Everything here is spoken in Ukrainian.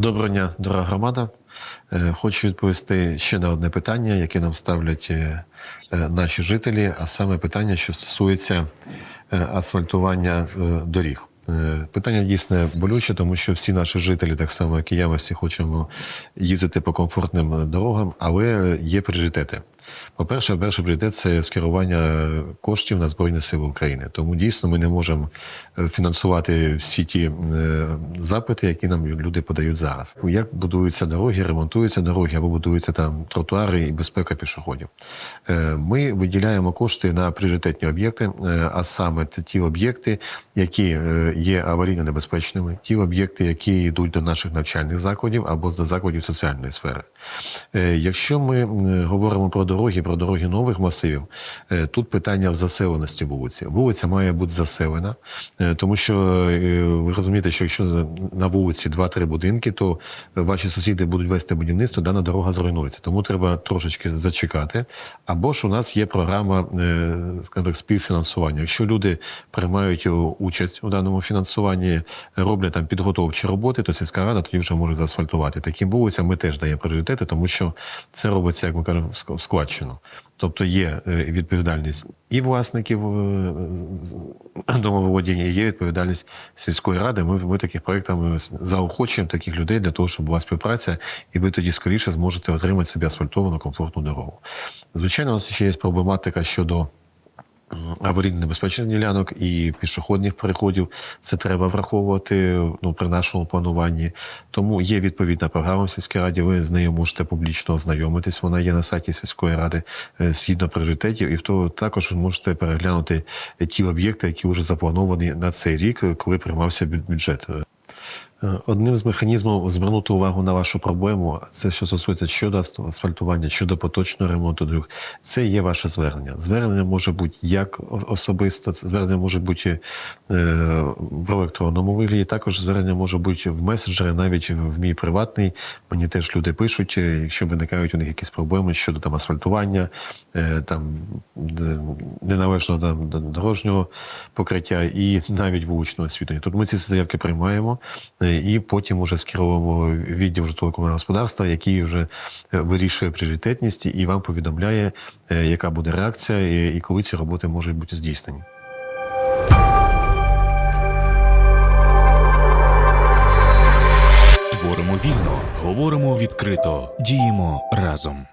Доброго дня, дорога громада. Е, Хочу відповісти ще на одне питання, яке нам ставлять е, е, наші жителі, а саме питання, що стосується асфальтування доріг. Питання дійсно болюче, тому що всі наші жителі, так само як і я, ми всі хочемо їздити по комфортним дорогам, але є пріоритети. По-перше, перший пріоритет це скерування коштів на Збройні Сили України. Тому дійсно ми не можемо е, фінансувати всі ті е, запити, які нам люди подають зараз. Як будуються дороги, ремонтуються дороги або будуються там тротуари і безпека пішоходів. Е, Ми виділяємо кошти на пріоритетні об'єкти, а саме це ті об'єкти, які є аварійно небезпечними, ті об'єкти, які йдуть до наших навчальних закладів або до закладів соціальної сфери. Якщо ми говоримо про дороги, про дороги нових масивів, е, тут питання в заселеності вулиці. Вулиця має бути заселена, е, тому що е, ви розумієте, що якщо на вулиці 2-3 будинки, то ваші сусіди будуть вести будівництво, дана дорога зруйнується. Тому треба трошечки зачекати. Або ж у нас є програма скажімо співфінансування. Якщо люди приймають участь у даному фінансуванні, роблять там підготовчі роботи, то сільська рада тоді вже може заасфальтувати. Таким вулицям ми теж даємо пріоритети, тому що це робиться, як ми кажемо, в ск- в складчину. Тобто є е, відповідальність і власників е, домоволодіння, і є відповідальність сільської ради. Ми, ми таких проєктами заохочуємо таких людей для того, щоб була співпраця, і ви тоді скоріше зможете отримати собі асфальтовану комфортну дорогу. Звичайно, у нас ще є проблематика щодо аварійно небезпечних ділянок і пішохідних переходів. Це треба враховувати ну, при нашому плануванні. Тому є відповідна програма в сільській раді. Ви з нею можете публічно ознайомитись. Вона є на сайті сільської ради е, згідно пріоритетів. І в то також ви можете переглянути ті об'єкти, які вже заплановані на цей рік, е, коли приймався бю- бюджет. Е, Одним з механізмів звернути увагу на вашу проблему, це що стосується щодо асфальтування, щодо поточного ремонту доріг, це є ваше звернення. Звернення може бути як особисто, це звернення може бути е, в електронному вигляді. Також звернення може бути в месенджері, навіть в мій приватний. Мені теж люди пишуть, е, якщо виникають у них якісь проблеми щодо там асфальтування, там неналежного там, дорожнього покриття і навіть вуличного освітлення. Тут ми ці всі заявки приймаємо і потім уже скеровуємо відділ житлово-комунального господарства, який вже е, вирішує пріоритетність і вам повідомляє, е, яка буде реакція і коли ці роботи можуть бути здійснені. Творимо вільно, говоримо відкрито, діємо разом.